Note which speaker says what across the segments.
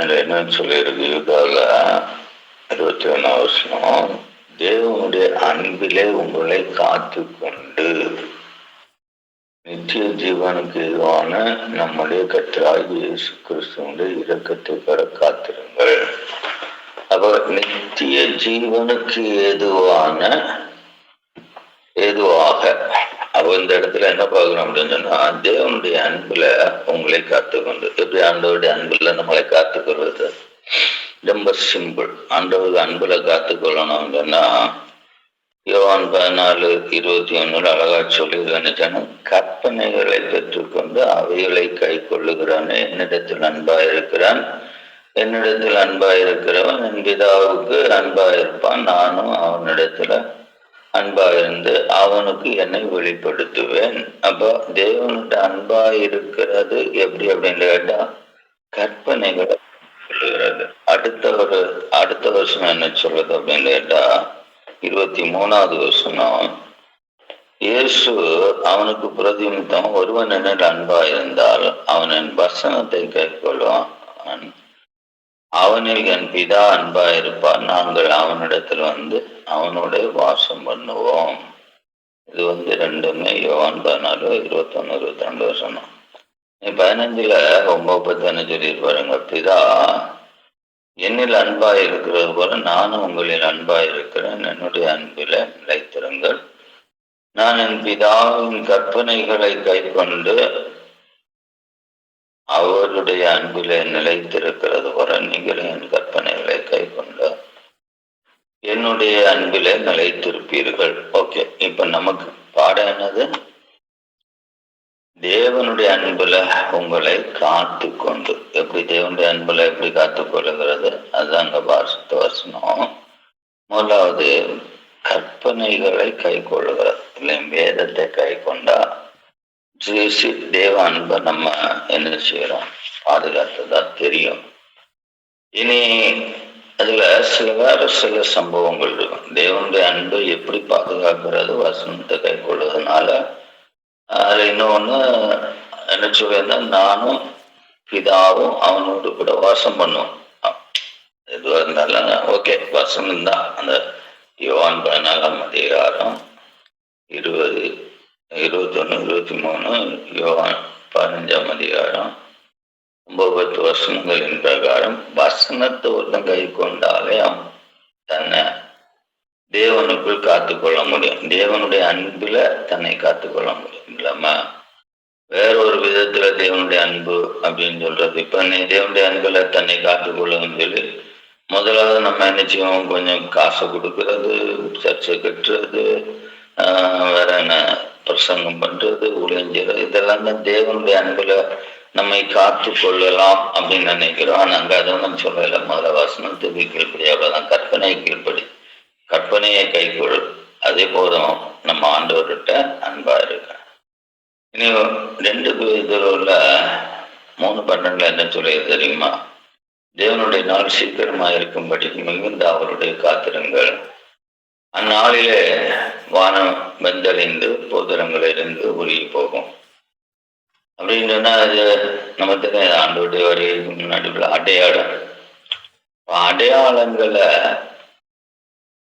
Speaker 1: அதுல என்ன சொல்லியிருக்கு. யுகால இருபத்தி ஒன்றாம் வருஷம் தேவனுடைய அன்பிலே உங்களை காத்து கொண்டு நித்திய ஜீவனுக்கு எதுவான நம்முடைய கத்தராகி இயேசு கிறிஸ்துவனுடைய இரக்கத்தை பெற காத்திருங்கள். அப்ப நித்திய ஜீவனுக்கு ஏதுவான ஏதுவாக அப்போ இந்த இடத்துல என்ன பார்க்கணும் அப்படின்னு சொன்னா தேவனுடைய அன்புல உங்களை காத்துக்கொண்டு எப்படி ஆண்டவருடைய அன்புல நம்மளை காத்துக்கொள்வது? ரொம்ப சிம்பிள். ஆண்டவருக்கு அன்புல காத்துக்கொள்ளணும் சொன்னா யோவான் பதினாலு இருபத்தி ஒண்ணுல அழகா சொல்லியிருக்கான கற்பனைகளை பெற்றுக்கொண்டு அவைகளை கை கொள்ளுகிறான். என்னிடத்தில் அன்பா இருக்கிறான். என்னிடத்தில் அன்பா இருக்கிறவன் என் பிதாவுக்கு அன்பா இருப்பான். நானும் அவனிடத்துல அன்பா இருந்து அவனுக்கு என்னை வெளிப்படுத்துவேன். அப்போ தேவனுடைய அன்பா இருக்கிறது எப்படி அப்படின்னு கேட்டா கற்பனைகளை சொல்லுகிறது. அடுத்த ஒரு அடுத்த வருஷம் என்ன சொல்றது அப்படின்னு கேட்டா இருபத்தி மூணாவது வருஷம் இயேசு அவனுக்கு பிரதிநிதம் ஒருவன் என்ன அன்பா இருந்தால் அவன் என் வசனத்தை கைக்கொள்வான் அவனில் என் பிதா அன்பா இருப்பார் நாங்கள் அவனிடத்தில் வந்து அவனோட வாசம் பண்ணுவோம். இது வந்து ரெண்டுமே யோவான் பதினாலு இருபத்தொன்னு இருபத்தி ரெண்டு வருஷம் பதினஞ்சுல ஒன்பது பத்தான சொல்லியிருப்பாருங்க பிதா என்னில் அன்பா இருக்கிறது போல நானும் உங்களில் அன்பா இருக்கிறேன். என்னுடைய அன்பில நிலைத்திருங்கள். நான் என் பிதாவின் கற்பனைகளை கை கொண்டு அவருடைய அன்பிலே நிலைத்திருக்கிறது போல நீங்களும் என் கற்பனைகளை கை கொண்டு என்னுடைய அன்பிலே நிலைத்திருப்பீர்கள். ஓகே இப்ப நமக்கு பாடம் என்னது? தேவனுடைய அன்புல உங்களை காத்து கொண்டு எப்படி தேவனுடைய அன்புல எப்படி காத்து கொள்ளுகிறது அதுதான் அங்க வாசத்து வசனம். முதலாவது கற்பனைகளை கை கொள்ளுகிறது இல்லை வேதத்தை கை கொண்டா ஜேசி தேவ அன்பை நம்ம என்ன செய்யறோம்? பாதுகாத்ததா தெரியும். இனி அதுல சில வேற சில சம்பவங்கள் இருக்கும். தேவனுடைய அன்பை எப்படி பாதுகாக்கிறது? வசனத்தை கை கொள்வதனால. அதுல இன்னொன்னு என்ன சொல்லியிருந்தா நானும் பிதாவும் அவனோடு கூட வாசம் பண்ணுவோம். எதுவாக இருந்தாலும் ஓகே வசனம் தான் அந்த யோவான் பதினாலாம் அதிகாரம் இருபது இருபத்தொன்னு இருபத்தி மூணு யோகான் பதினஞ்சாம் அதிகாரம் ஒன்பது பத்து வருஷங்களின் பிரகாரம் வசனத்தை ஒருத்தன் கை கொண்டாலே அவன் தன்னை தேவனுக்குள் காத்துக்கொள்ள முடியும். தேவனுடைய அன்புல தன்னை காத்துக்கொள்ள முடியும். இல்லாம வேறொரு விதத்துல தேவனுடைய அன்பு அப்படின்னு சொல்றது. இப்ப நீ தேவனுடைய அன்புல தன்னை காத்துக்கொள்ளும் சொல்லி முதலாவது நம்ம என்ன செய்வோம்? கொஞ்சம் காசை கொடுக்கறது சர்ச்சை கட்டுறது வேற என்ன பிரசங்கம் பண்றது ஊழியஞ்சுறது இதெல்லாம் தான் தேவனுடைய அன்புல நம்மை காத்து கொள்ளலாம் அப்படின்னு நினைக்கிறோம். ஆனா அங்க அதை ஒன்றும் சொல்லல. முதல்ல வசனத்துக்கு கீழ்படி அவ்வளவுதான். கற்பனை கீழ்படி கற்பனையை கைகொள் அதே போதும் நம்ம ஆண்டவர்கிட்ட அன்பா இருக்க. இனி ரெண்டு இதில் உள்ள மூணு பன்னெண்டுல என்ன சொல்லியது தெரியுமா? தேவனுடைய நாள் சீக்கிரமா இருக்கும்படி மிகுந்த அவருடைய காத்திரங்கள். அந்நாளிலே வானம் வெந்தடைந்து போதரங்களிலிருந்து உருகி போகும். அப்படின்னு சொன்னா அது நமக்கு தெரியும் ஆண்டோடைய வரைக்கும் முன்னாடி அடையாளம். அடையாளங்களை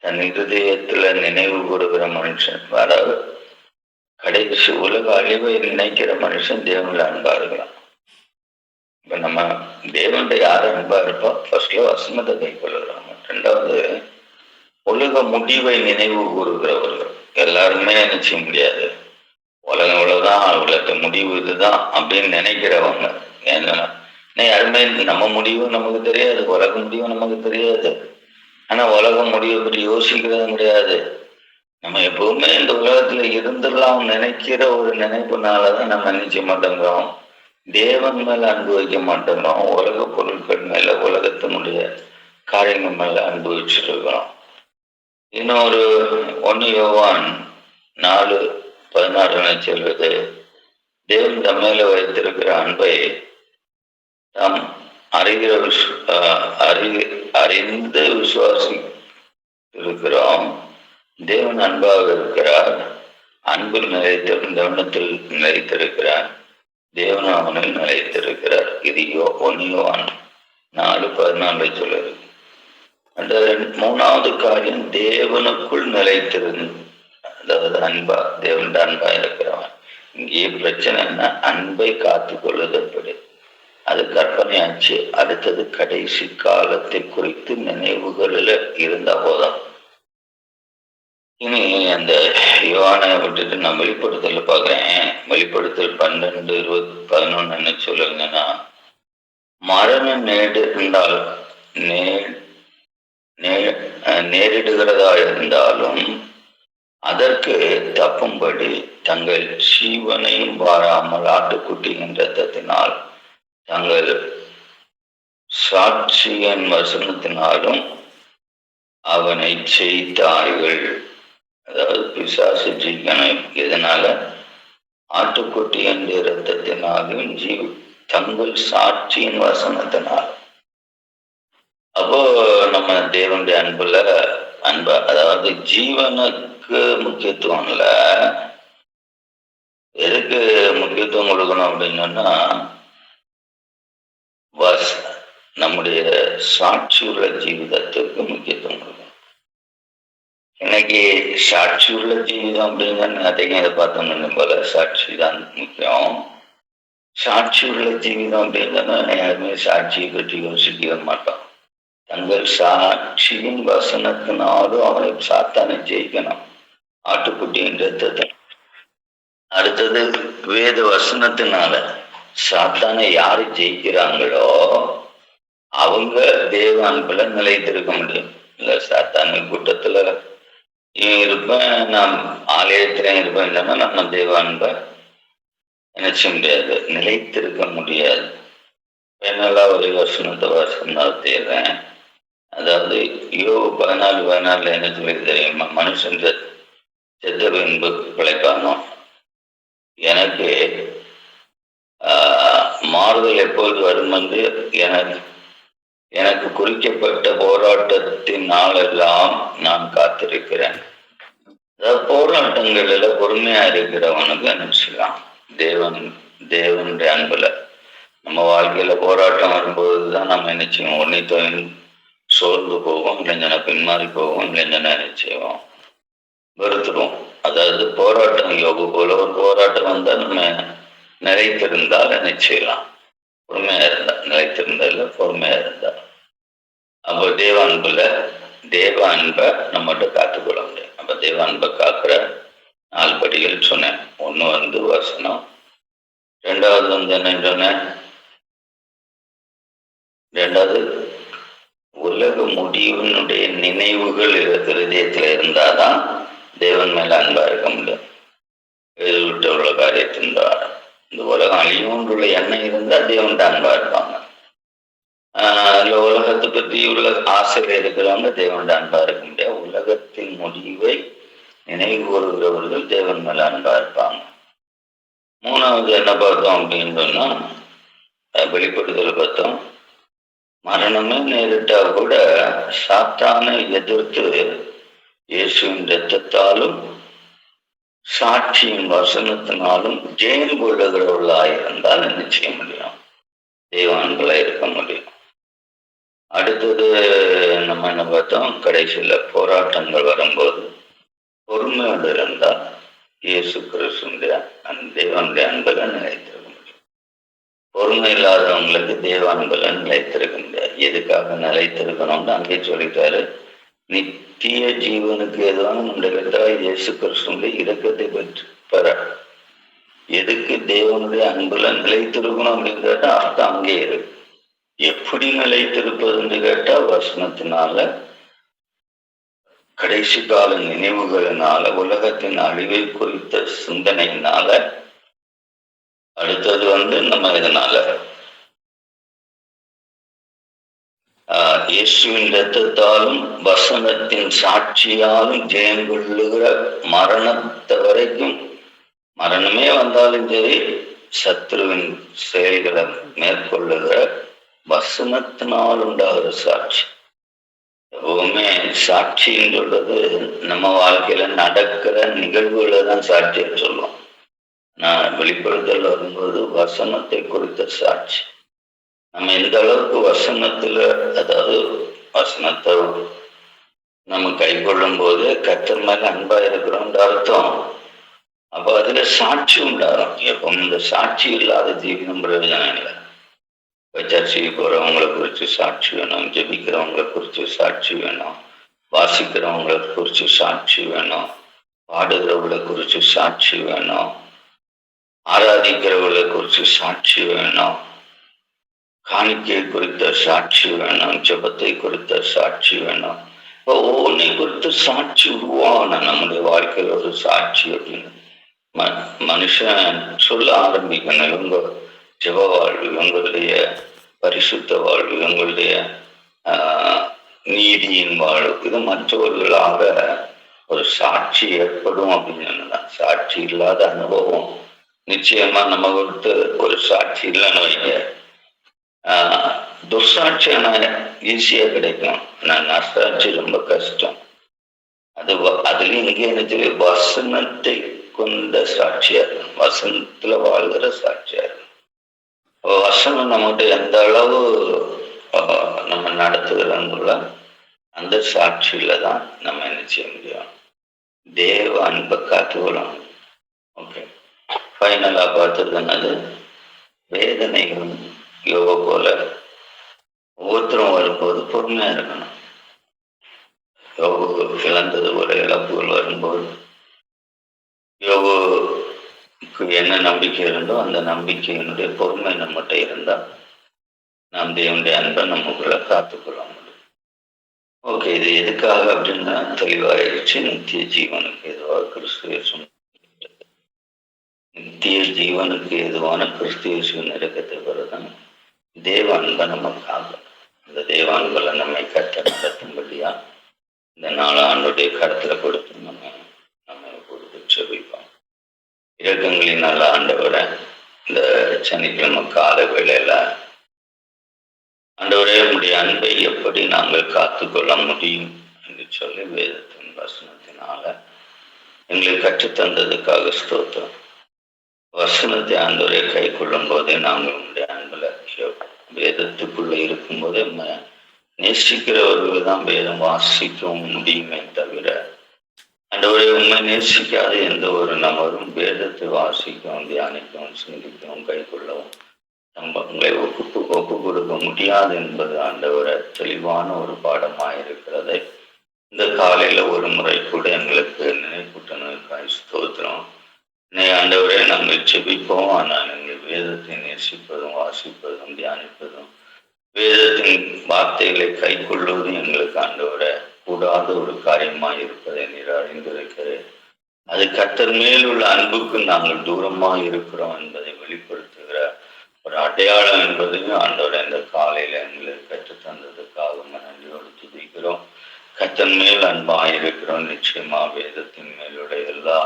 Speaker 1: தன் இருதயத்துல நினைவு கூறுகிற மனுஷன் வர கடைசி உலக அழிவை நினைக்கிற மனுஷன் தேவன்ல அன்பா இருக்கலாம் இப்ப நம்ம தேவன்ட யார் அன்பா இருப்பா? ஃபர்ஸ்ட்ல வசமத்தை கை கொள்ளுறாங்க ரெண்டாவது உலக முடிவை நினைவு கூறுகிறவர்கள். எல்லாருமே நினைச்ச முடியாது? உலகம் இவ்வளவுதான் உலகத்து முடிவு இதுதான் அப்படின்னு நினைக்கிறவங்க. ஏன்னா யாருமே நம்ம முடிவு நமக்கு தெரியாது உலக முடிவு நமக்கு தெரியாது. ஆனா உலகம் முடிவை பற்றி யோசிக்கிறதும் கிடையாது. நம்ம எப்பவுமே இந்த உலகத்துல இருந்துடலாம் நினைக்கிற ஒரு நினைப்புனாலதான் நம்ம நினைச்ச மாட்டேங்கிறோம். தேவன் மேல அன்பு வைக்க மாட்டேங்கிறோம். உலக பொருட்கள் மேல உலகத்தினுடைய காரியங்கள் மேல அன்பு வச்சிருக்கிறோம் இன்னொரு ஒன்னு யோவான் நாலு பதினாறு சொல்வது தேவன் தம்மேல வைத்திருக்கிற அன்பை தாம் அறிகிற விஷ் ஆஹ் அறி அறிந்து விசுவாசி இருக்கிறோம் தேவன் அன்பாக இருக்கிறார். அன்பில் நிலைத்திருந்தவனத்தில் நிலைத்திருக்கிறார். தேவன் அவனில் நிலைத்திருக்கிறார். இது யோ ஒன்னியோவான் நாலு பதினாலு சொல்லுது மூணாவது காரியம் தேவனுக்குள் நிலைத்திருந்து. அதாவது அன்பா தேவன் அன்பா இருக்கிறவன். இங்கே பிரச்சனை என்ன? அன்பை காத்து கொள்வது எப்படி அது கற்பனையாச்சு. அடுத்தது கடைசி காலத்தை குறித்து நினைவுகளில் இருந்த போதும். இனி அந்த யோனை விட்டுட்டு நான் வெளிப்படுத்தல பார்க்குறேன். வெளிப்படுத்தல் பன்னெண்டு இருபது பதினொன்னு என்ன சொல்லுங்கன்னா மரண நேடு இருந்தால் நே நே- அஹ் நேரிடுகிறதா இருந்தாலும் அதற்கு தப்பும்படி தங்கள் சீவனையும் வாராமல் ஆட்டுக்குட்டியின் ரத்தத்தினால் தங்கள் சாட்சியின் வசனத்தினாலும் அவனை செய்தார்கள் அதாவது பிசாசு ஜீவனம் எதனால? ஆட்டுக்குட்டி என்ற இரத்தத்தினாலும் ஜீவ தங்கள் சாட்சியின் வசனத்தினால். அப்போ நம்ம தேவனுடைய அன்புல அன்ப அதாவது ஜீவனுக்கு முக்கியத்துவம் இல்ல. எதுக்கு முக்கியத்துவம் கொடுக்கணும் அப்படின்னா சொன்னா நம்முடைய சாட்சி உள்ள ஜீவிதத்துக்கு முக்கியத்துவம் கொடுக்கணும். இன்னைக்கு சாட்சி உள்ள ஜீவிதம் அப்படின்னா அதிகம் இதை பார்த்தோம்னு போல. சாட்சி தான் முக்கியம். சாட்சி உள்ள ஜீவிதம் அப்படின்னா யாருமே சாட்சியை பற்றி யோசிக்கவே மாட்டோம். தங்கள் சாட்சியின் வசனத்தினாலும் அவனை சாத்தானை ஜெயிக்கணும். ஆட்டுக்குட்டியின் ரத்தத்தை அடுத்தது வேத வசனத்தினால சாத்தானை யாரு ஜெயிக்கிறாங்களோ அவங்க தேவ அன்புல நிலைத்திருக்க முடியும். இல்ல சாத்தான கூட்டத்துல இவன் இருப்பேன் நான் ஆலயத்துல இருப்பேன் இல்லைன்னா நம்ம தேவ அன்பை நினைச்ச முடியாது. நிலைத்திருக்க முடியாது. என்னெல்லாம் ஒரு வசனத்தை வசனம் தேடுறேன் அதாவது யோ பதினாலு பதினாலுல என்ன சொல்லி தெரியுமா? மனுஷன் செத்த பின்பு பிழைப்பானோ? எனக்கு மாறுதல் எப்போது வரும் வந்து எனக்கு எனக்கு குறிக்கப்பட்ட போராட்டத்தின் நாளெல்லாம் நான் காத்திருக்கிறேன். அதாவது போராட்டங்களில் பொறுமையா இருக்கிறவனுக்கு நினைச்சுக்கலாம் தேவன் தேவனுடைய அன்புல. நம்ம வாழ்க்கையில போராட்டம் வரும்போது தான் நம்ம என்ன உன்னை உடனே தொழில் சோர்ந்து போவோம் இல்லைஞ்சனா பின்மாறி போவோம் இல்லைஞ்சனா செய்வோம். வெறுத்துருவோம். அதாவது போராட்டம் யோக போல ஒரு போராட்டம் வந்தால் நம்ம நிலைத்திருந்தால் நிச்சயலாம் பொறுமையா இருந்தா. நிலைத்திருந்தா இல்ல பொறுமையா இருந்தா. அப்போ தேவ அன்புல தேவ அன்பை நம்மகிட்ட காத்துக்கொள்ள முடியும் அப்ப தேவ அன்பை காக்குற நாலு படிகள் சொன்னேன். ஒண்ணு வந்து வசனம். ரெண்டாவது வந்து என்ன சொன்னேன்? ரெண்டாவது உலக முடிவினுடைய நினைவுகள் இரு- இருதயத்துல இருந்தாதான் தேவன் மேல அன்பா இருக்க முடியும். எழுதி விட்ட உள்ள காரியத்தின் துவாரம். இந்த உலகம் அழிவுன்றுள்ள எண்ணம் இருந்தா தேவன் அன்பா இருப்பாங்க. ஆஹ் உலகத்தை பத்தி உள்ள ஆசையில இருக்கிறவங்க தேவன் அன்பா இருக்க முடியாது உலகத்தின் முடிவை நினைவு கூறுகிறவர்கள் தேவன் மேல அன்பா இருப்பாங்க. மூணாவது என்ன பார்த்தோம் அப்படின்னு சொன்னா வெளிப்படுதல் பார்த்தோம். மரணமே நேரிட்டா கூட சாத்தானை எதிர்த்து இயேசுவின் ரத்தத்தாலும் சாட்சியின் வசனத்தினாலும் ஜெயம் கொள்ளுகிறவர்களாக இருந்தால் என்ன செய்ய முடியும்? தெய்வான்களா இருக்க முடியும். அடுத்தது நம்ம என்ன பார்த்தோம்? கடைசியில போராட்டங்கள் வரும்போது பொறுமையோடு இருந்தால் இயேசு கிறிஸ்துடைய அந்த தேவனுடைய அன்புல நினைத்து பொறுமை இல்லாதவங்களுக்கு தேவ அன்புல எதுக்காக நிலைத்திருக்கணும்னு அங்கே சொல்லிட்டாரு. நித்திய ஜீவனுக்கு எதுவான நம்முடைய இயேசு கிருஷ்ணனுடைய இறக்கத்தை பெற்று பெற. எதுக்கு தேவனுடைய அன்புல நிலைத்திருக்கணும் அப்படின்னு கேட்டா அர்த்தம் அங்கே இருக்கு. எப்படி நிலைத்திருப்பதுன்னு கேட்டா வசனத்தினால கடைசி கால நினைவுகளினால உலகத்தின் அழிவை குறித்த சிந்தனையினால அடுத்தது வந்து நம்ம இதனால. ஆஹ், இயேசுவின் ரத்தத்தாலும் வசனத்தின் சாட்சியாலும் ஜெயம் கொள்ளுகிற மரணத்தை வரைக்கும் மரணமே வந்தாலும் சரி சத்ருவின் செயல்களை மேற்கொள்ளுகிற வசனத்தினால் உண்டாகிற சாட்சி. எப்பவுமே சாட்சின்னு சொல்றது நம்ம வாழ்க்கையில நடக்கிற நிகழ்வுகளை தான் சாட்சின்னு சொல்லுவோம். நான் வெளிப்படுத்தல் வரும்போது வசனத்தை குறித்த சாட்சி. நம்ம எந்த அளவுக்கு வசனத்துல அதாவது வசனத்தை நம்ம கை கொள்ளும் போது கத்தர் மேல அன்பா இருக்கிறோம்ன்ற அர்த்தம். அப்ப அதுல சாட்சி உண்டாகும். எப்போ இந்த சாட்சி இல்லாத ஜீவனம் பிரயோஜனம் இல்லை. இப்போ சர்ச்சைக்கு போறவங்களை குறித்து சாட்சி வேணும் ஜெபிக்கிறவங்களை குறித்து சாட்சி வேணும் வாசிக்கிறவங்களை குறித்து சாட்சி வேணும் பாடுகிறவங்களை குறித்து சாட்சி வேணும். ஆராதிக்கிறவர்களை குறித்து சாட்சி வேணும் காணிக்கை குறித்த சாட்சி வேணும் ஜெபத்தை குறித்த சாட்சி வேணும் ஒவ்வொன்றை குறித்து சாட்சி உருவாகணும் நம்முடைய வாழ்க்கையில் ஒரு சாட்சி அப்படின்னு ம மனுஷன் சொல்ல ஆரம்பிக்கணும் இவங்க ஜப வாழ்வு இவங்களுடைய பரிசுத்த வாழ்வு இவங்களுடைய ஆஹ், நீதியின் வாழ்வு. இது மற்றவர்களாக ஒரு சாட்சி ஏற்படும் அப்படின்னு சொன்னதான் சாட்சி இல்லாத அனுபவம். நிச்சயமா நம்ம கொடுத்து ஒரு சாட்சி இல்லைன்னு வைங்க. ஆஹ், துர்சாட்சி ஆனால் ஈஸியா கிடைக்கும். ஆனா நசாட்சி ரொம்ப கஷ்டம். அது வ- அதுலயும் இங்கே எனக்கு வசனத்தை கொண்ட சாட்சியா? இருக்கும் வசனத்துல வாழ்கிற சாட்சியா? இருக்கும் வசனம் நம்மகிட்ட எந்த அளவு நம்ம நடத்துகிறோங்குள்ள அந்த சாட்சியில தான் நம்ம என்ன செய்ய முடியும்? தேவ அன்பை காத்துக்கொள்ளும் ஓகே. ஃபைனலா பார்த்தது வேதனைகளும் யோக போல ஒவ்வொருத்தரும் வரும்போது பொறுமையா இருக்கணும். யோகோ இழந்தது ஒரு இழப்புகள் வரும்போது யோகோக்கு என்ன நம்பிக்கை இருந்தோ அந்த நம்பிக்கையினுடைய பொறுமை நம்மகிட்ட இருந்தா நாம் தேவனுடைய அன்பை நமக்குள்ள காத்துக்கொள்ள முடியும். ஓகே இது எதுக்காக அப்படின்னா தெளிவாயிருச்சு. நித்திய ஜீவனுக்கு எதுவாக கிறிஸ்துவ ஜீவனுக்கு எதுவான கிறிஸ்துவ நெருக்கத்தை வருதான் தேவ அன்பை நமக்காக. இந்த தேவ அன்புல நம்மை கட்ட நடத்தும்படியா இந்த நாலு ஆண்டுடைய கருத்துல கொடுத்து நம்ம நம்ம கொடுத்து செபிப்போம். இறக்கங்களின் நல்ல ஆண்டவரை இந்த சனிக்கிழமை கால வேளையில ஆண்டவரே உடைய அன்பை எப்படி நாங்கள் காத்துக்கொள்ள முடியும் என்று சொல்லி வேதத்தின் வசனத்தினால எங்களுக்கு கற்றுத்தந்ததுக்காக ஸ்தோத்திரம். வசனத்தை ஆண்டவரை கை கொள்ளும் போதே நாங்கள் உங்களுடைய அன்புல வேதத்துக்குள்ள இருக்கும்போதே ம- நேசிக்கிறவர்கள் தான் வேதம் வாசிக்கவும் முடியுமே தவிர ஆண்டவரை உண்மை நேசிக்காத எந்த ஒரு நபரும் வேதத்தை வாசிக்கவும் தியானிக்கவும் சிந்திக்கவும் கை கொள்ளவும் நம்ம உங்களை ஒப்பு ஒப்பு கொடுக்க முடியாது என்பது ஆண்டவரை தெளிவான ஒரு பாடமாக இருக்கிறது இந்த காலையில ஒரு முறை கூட எங்களுக்கு நினைப்பூட்டணுக்காய் ஸ்தோத்திரம். நீ ஆண்டவரே நாங்கள் செபிப்போம் ஆனால் நீங்கள் வேதத்தை நேசிப்பதும் வாசிப்பதும் தியானிப்பதும் வேதத்தின் வார்த்தைகளை கை கொள்வதும் எங்களுக்கு ஆண்டவரை கூடாத ஒரு காரியமாக இருப்பதை நீர் அறிந்திருக்கிறேன் அது கத்தர் மேல் உள்ள அன்புக்கு நாங்கள் தூரமாக இருக்கிறோம் என்பதை வெளிப்படுத்துகிற ஒரு அடையாளம் என்பதையும் ஆண்டவர் இந்த காலையில் எங்களுக்கு கற்றுத் தந்ததுக்காக நன்றியோடு துதிக்கிறோம். கத்தன் மேல் அன்பாக இருக்கிறோம். நிச்சயமா வேதத்தின் மேலுடைய எல்லா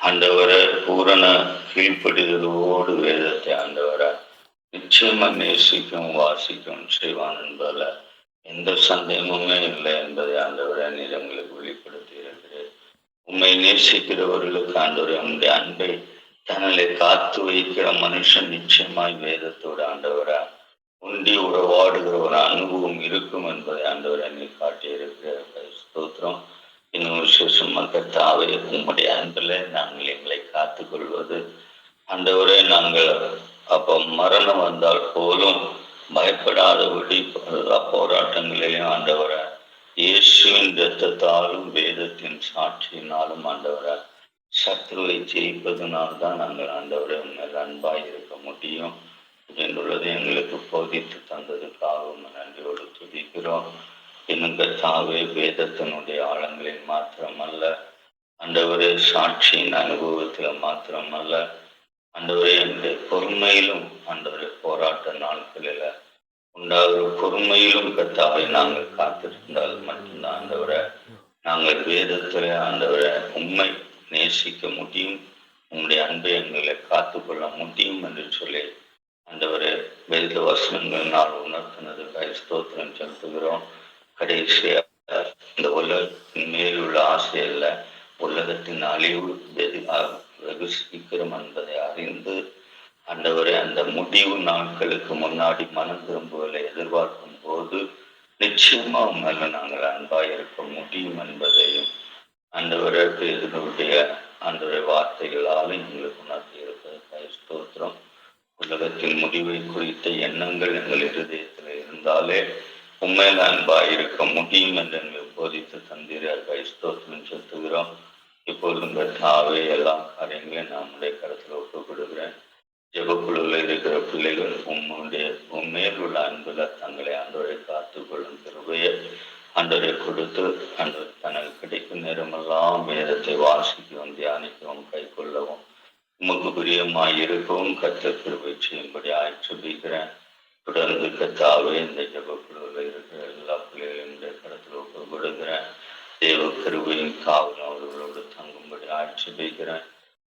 Speaker 1: ஆண்டவரை பூரண கீழ்ப்படிதலோடு வேதத்தை ஆண்டவரை நிச்சயமா நேசிக்கும் வாசிக்கும் செய்வான் என்பதில் எந்த சந்தேகமுமே இல்லை என்பதை ஆண்டவரை நீர் எங்களுக்கு வெளிப்படுத்தி இருக்கிறேன் உண்மை நேசிக்கிறவர்களுக்கு ஆண்டவரை உங்களுடைய அன்பை தன்னை காத்து வைக்கிற மனுஷன் நிச்சயமாய் வேதத்தோடு ஆண்டவரா உண்டி உறவாடுகிற ஒரு அனுபவம் இருக்கும் என்பதை ஆண்டவரை நீ காட்டியிருக்கிற ஸ்தோத்திரம். இன்னும் விசேஷமா கர்த்தாவே உங்களுடைய அன்பில் நாங்கள் எங்களை காத்துக்கொள்வது. ஆண்டவரே நாங்கள் அப்போ மரணம் வந்தால் போலும் பயப்படாதபடி போராட்டங்களையும் ஆண்டவரை இயேசுவின் தத்தத்தாலும் வேதத்தின் சாட்சியினாலும் ஆண்டவரை சத்துருவை ஜெயிப்பதனால் தான் நாங்கள் ஆண்டவரை உங்கள் அன்பாக இருக்க முடியும். என்றுள்ளது எங்களுக்கு போதித்து தந்ததுக்காகவும் நன்றியோடு துதிக்கிறோம். என்னும் கத்தாவே வேதத்தினுடைய ஆழங்களில் மாத்திரமல்ல. ஒரு சாட்சியின் அனுபவத்தில் மாத்திரமல்ல. ஆண்டவரே எங்களுடைய பொறுமையிலும் ஆண்டவரே போராட்ட நாட்களில் உண்டாகிற பொறுமையிலும் கத்தாவை நாங்கள் காத்திருந்தால் மட்டும்தான் ஆண்டவரை நாங்கள் வேதத்தில் ஆண்டவரை உண்மை நேசிக்க முடியும். உங்களுடைய அன்பை எங்களை காத்துக்கொள்ள முடியும் என்று சொல்லி ஆண்டவரே வேத வசனங்கள் வசனங்களினால் உணர்த்தினது ஸ்தோத்திரம் செலுத்துகிறோம். கடைசியா இந்த உலகத்தின் மேலுள்ள ஆசை அல்ல. உலகத்தின் அழிவு வெகு வெகு சீக்கிரம் என்பதை அறிந்து ஆண்டவரே அந்த முடிவு நாட்களுக்கு முன்னாடி மனம் திரும்புவதை எதிர்பார்க்கும் போது நிச்சயமா மேல நாங்கள் அன்பா இருக்க முடியும் என்பதையும் ஆண்டவரே இதனுடைய ஆண்டவரை வார்த்தைகளால் எங்களுக்கு உணர்த்தி இருப்பது ஸ்தோத்திரம். உலகத்தின் முடிவை குறித்த எண்ணங்கள் எங்கள் இருதயத்தில் இருந்தாலே உண்மையில அன்பாக இருக்க முடியும் என்று எங்களுக்கு போதித்து தந்தீர்கள் ஸ்தோத்திரம் செலுத்துகிறோம் இப்போது உங்கள் தாவே எல்லா காரியங்களையும் நம்முடைய கருத்தில் ஒப்புக்கொடுக்கிறேன். ஜெபக்குழுவில் இருக்கிற பிள்ளைகள் உம்முடைய உண்மையில் உள்ள அன்புல தங்களை அன்றரை காத்து கொள்ளும் கிருபையை ஆண்டவரை கொடுத்து அன்று தனக்கு கிடைக்கும் நேரமெல்லாம் வேதத்தை வாசிக்கவும் தியானிக்கவும் கை கொள்ளவும் உமக்கு பிரியமாய் இருக்கவும் கத்த கிருபை செய்யும்படி ஆய்ச்சிக்கிறேன் தொடர்ந்து கத்தாவே இந்த ஜபக்குழுவில் இருக்கிற எல்லா பிள்ளைகளையும் கடத்தில் ஒப்பு கொடுக்கிறேன். தேவ கருவையும் காவலும் அவர்களோடு தங்கும்படி ஆட்சேபிக்கிறேன்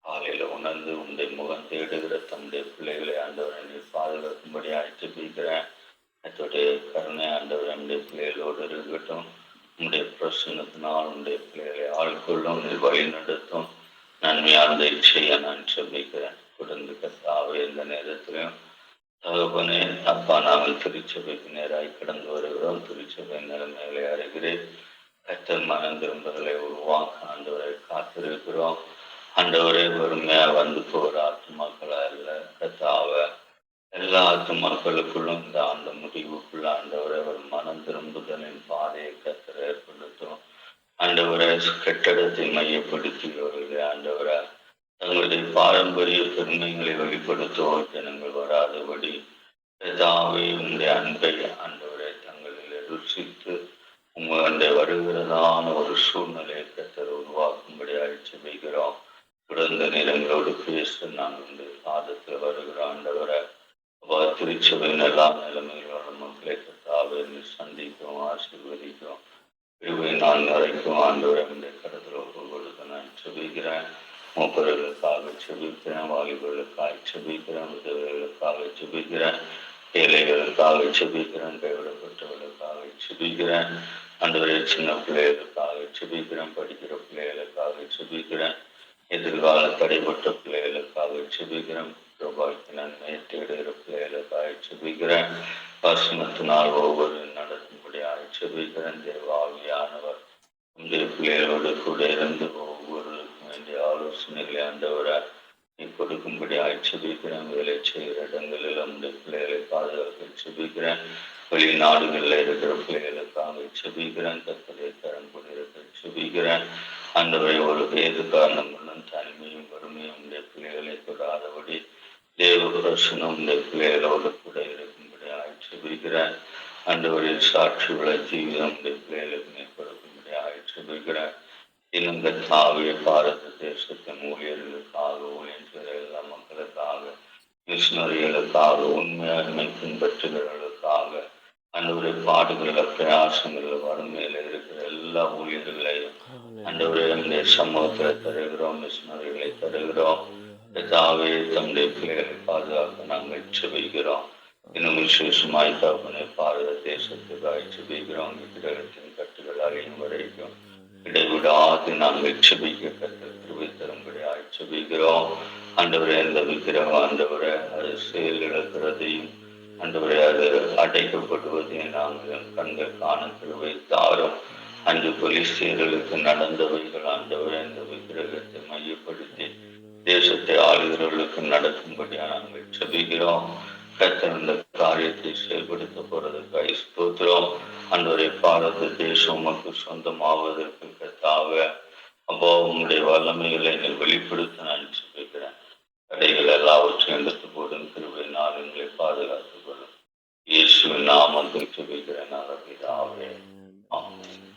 Speaker 1: காலையில் உணர்ந்து உன்னுடைய முகம் தேடுகிற தம்முடைய பிள்ளைகளை ஆண்டவரை நீர் பாதுகாக்கும்படி ஆட்சேபிக்கிறேன் அத்தோடைய கருணை ஆண்டவர் நம்முடைய பிள்ளைகளோடு இருக்கட்டும். உன்னுடைய பிரசனத்தினால் உன்னுடைய பிள்ளைகளை ஆட்கொள்ளும் நீர் வழி நடத்தும். நன்மையானதை செய்ய நான் செபிக்கிறேன் தொடர்ந்து கத்தாவே இந்த நேரத்திலும் தகப்பனே அப்பா நாங்கள் திருச்சபைக்கு நேராய் கடந்து வருகிறோம். திருச்சபை நிலைமைகளை அறிகிறேன். கற்றல் மனம் திரும்புதலை உருவாக்க ஆண்டவரை காத்திருக்கிறோம். ஆண்டவரே பொறுமையா வந்து போகிற ஆத்மாக்களா இல்லை கத்தாவ எல்லா ஆத்மாக்களுக்குள்ளும் இந்த ஆண்ட முடிவுக்குள்ள ஆண்டவரை ஒரு மனம் திரும்புதலின் பாதையை கத்திர ஏற்படுத்தும். ஆண்டவரை கட்டடத்தை மையப்படுத்தியவர்களே ஆண்டவரை தங்களுடைய பாரம்பரிய பெருமைகளை வெளிப்படுத்துவோர் ஜனங்கள் வராதபடி தாவே உங்களுடைய அன்பை அன்றவரை தங்களில் ருசித்து உங்களுடைய வருகிறதான ஒரு சூழ்நிலையை கத்தர் உருவாக்கும்படி அழைச்சி வைக்கிறோம். தொடர்ந்த நிலங்களோடு பேச நாங்கள் இந்த பாதத்தில் வருகிற ஆண்டவரை. திருச்சபையின் எல்லா நிலைமைகளோட மக்களை கத்தாவை சந்திக்கும் ஆசீர்வதிக்கும். இருவை நான் வரைக்கும் ஆண்டவரை இந்த கடத்தில் ஒப்புக்கொடுக்க நான் செபிக்கிறேன் மூப்பர்களுக்காக செபிக்கிறேன் வாலிபர்களுக்காக செபிக்கிறேன் விதவைகளுக்காக செபிக்கிறேன் ஏழைகளுக்காக செபிக்கிறேன் கைவிடப்பட்டவர்களுக்காக செபிக்கிறேன் வரை சின்ன பிள்ளைகளுக்காக செபிக்கிறேன் படிக்கிற பிள்ளைகளுக்காக செபிக்கிறேன் எதிர்கால தடைப்பட்ட பிள்ளைகளுக்காக செபிக்கிறேன் ரூபாய்க்கு நன்மை தேடுகிற பிள்ளைகளுக்காக செபிக்கிறேன் வசனத்தினால் ஒவ்வொரு நடக்கும்படியாக செபிக்கிறேன் தேவாவியானவர் உங்களுடைய பிள்ளைகளோடு கூட இருந்து ஆலோசனைகளை ஆண்டவரை நீ கொடுக்கும்படி ஆட்சேபிக்கிறேன். வேலை செய்கிற இடங்களில் அந்த பிள்ளைகளை பாதுகாக்க செபிக்கிறேன் வெளிநாடுகளில் இருக்கிற பிள்ளைகளுக்காக செபிக்கிறேன் கத்தரை தரம் கொண்டிருக்க செபிக்கிறேன் அந்தவரை ஒரு வேது காரணங்களும் தனிமையும் வறுமையும் உடைய பிள்ளைகளை தொடாதபடி தேவ பிரசனம் உடைய பிள்ளைகளோடு கூட இருக்கும்படி ஆட்சேபிக்கிறேன். அந்தவரில் சாட்சி உள்ள ஜீவிதம் உடைய பிள்ளைகளுக்கு மேற்படுத்தும்படி ஆட்சேபிக்கிறேன் இலங்கை தாவிய பாரத தேசத்தின் ஊழியர்களுக்காக ஊழியர் செய்கிற மக்களுக்காக மிஷினரிகளுக்காக உண்மையாண்மை பின்பற்றுகிறவர்களுக்காக அந்தவரை பாடுகள பிரயாசங்களில் வறுமையில் இருக்கிற எல்லா ஊழியர்களையும் அந்தவரை நம்முடைய சமூகத்தை தருகிறோம் மிஷினரிகளை தருகிறோம். தாவே தம்முடைய பிள்ளைகளை பாதுகாக்க நாங்கள் செபிக்கிறோம் இன்னும் விசேஷமாய் தகவனை பாரத தேசத்துக்கு அழைச்சிபிக்கிறோம் கிரகத்தின் கட்டுகள் அழியும் வரைக்கும். இடைவிடாது நாங்கள் செபிக்க கற்று திருவை தரும்படி செபிக்கிறோம். ஆண்டவரை அந்த விக்கிரகம் ஆண்டவரை அது செயல் இழக்கிறதையும் ஆண்டவரை அது அடைக்கப்படுவதையும் நாங்கள் கண்கள் காண திருவை தாரும். அன்று போலீஸ்தர்களுக்கு நடந்தவைகள் ஆண்டவரை அந்த விக்கிரகத்தை மையப்படுத்தி தேசத்தை ஆளுகிறவர்களுக்கு நடக்கும்படியாக நாங்கள் செபிக்கிறோம். கத்தர் இந்த காரியத்தை செயல்படுத்த போறதுக்காக ஸ்தோத்திரம் அன்றைய பாரத தேசம் உமக்கு சொந்தமாவதற்கு கத்தாவ அப்போ உங்களுடைய வல்லமைகளை நீங்கள் வெளிப்படுத்த நான் சொல்லிக்கிறேன் கடைகள் எல்லாவற்றையும் எடுத்து போடும் திருவை நாள் எங்களை பாதுகாத்துக் கொள்ளும். இயேசுவின் நாமத்தில் சொல்லிக்கிறேன் நல்ல பிதாவே ஆமென்.